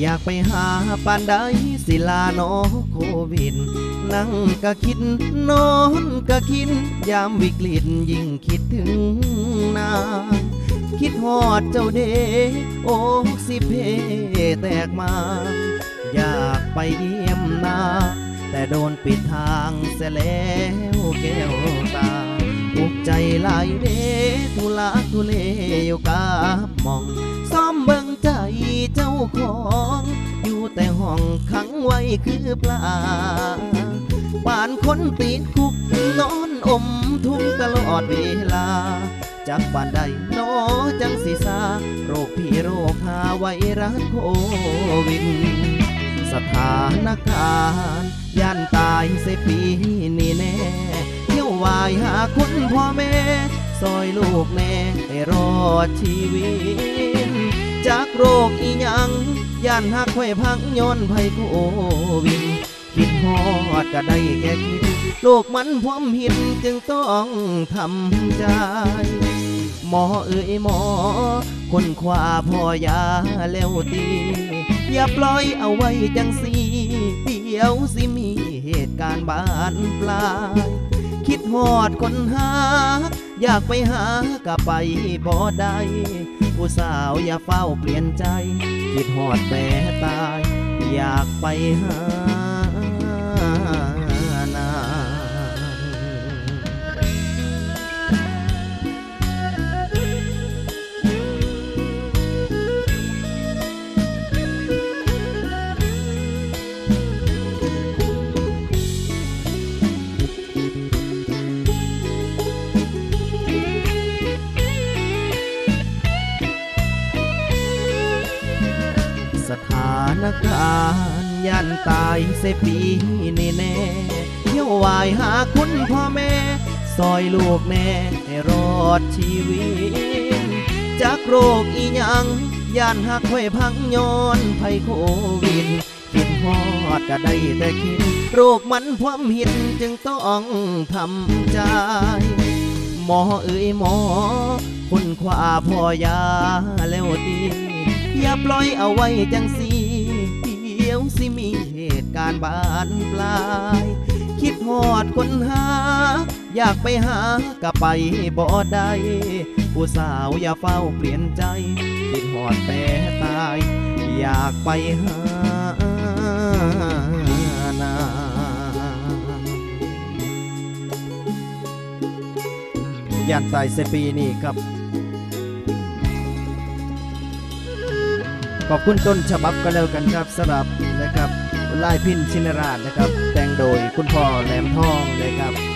อยากไปหาปานใดสิลาโนโควิด นั่งก็คิดนอนก็คิดยามวิกฤตยิ่งคิดถึงนางคิดฮอดเจ้าเดโอ้สิเพแตกมา อยากไปเยี่ยมนา แต่โดนปิดทางเสียแล้วแก้วตาอุกใจลายเดทุลาทุเลอยู่กับมอง ของ อยู่แต่ห้องขังไว้คือปลาป่านคนติดคุกนอนอมทุกข์ตลอดเวลา จากบ้านใดนอจังสีสาโรคพี่โรคหาไวรัสโควิดสถานการณ์ย่านตายเสปีนี่แน่เที่ยววายหาคุณพ่อแม่ซอยลูกแน่ให้รอดชีวิต จากโรคอีหยังย่านหักไว้พังย้อนภัยโควิดคิดฮอดก็ได้แค่คิดโลกมันพวมหินจึงต้องทำใจหมอเอ้ยหมอ คนขวาพ่อยาแล้วตี อย่าปล่อยเอาไว้จังสีเดี๋ยวสิมีเหตุการณ์บานปลาย คิดฮอดคนหา อยากไปหาก็ไปบ่ได้ผู้สาวอย่าเฝ้าเปลี่ยนใจ คิดหอดแต่ตาย อยากไปหา สถานการณ์ยันตายเสยปีนี่แน่เที่ยววายหาคุณพ่อแม่ ซอยลูกแน่ให้รอดชีวิต จากโรคอีหยังย่านหักไว้พังย้อนภัยโควิดคิดฮอดก็ได้แต่คิดโรคมันพวามหินจึงต้องทำใจ หมอเอ้ยหมอคนขวาพอยาแล้วตี อย่าปล่อยเอาไว้จังสีเดี๋ยวสิมีเหตุการณ์บานปลาย คิดฮอดคนหา อยากไปหาก็ไปบ่ได้ผู้สาวอย่าเฝ้าเปลี่ยนใจ คิดฮอดแต่ตาย อยากไปหานางยันตายเสปีนี่ครับ อบคุณต้นฉบับก็แล้วกันครับสำหรับนะครับลายพินชินราชนะครับ แต่งโดยคุณพ่อแหลมทองนะครับ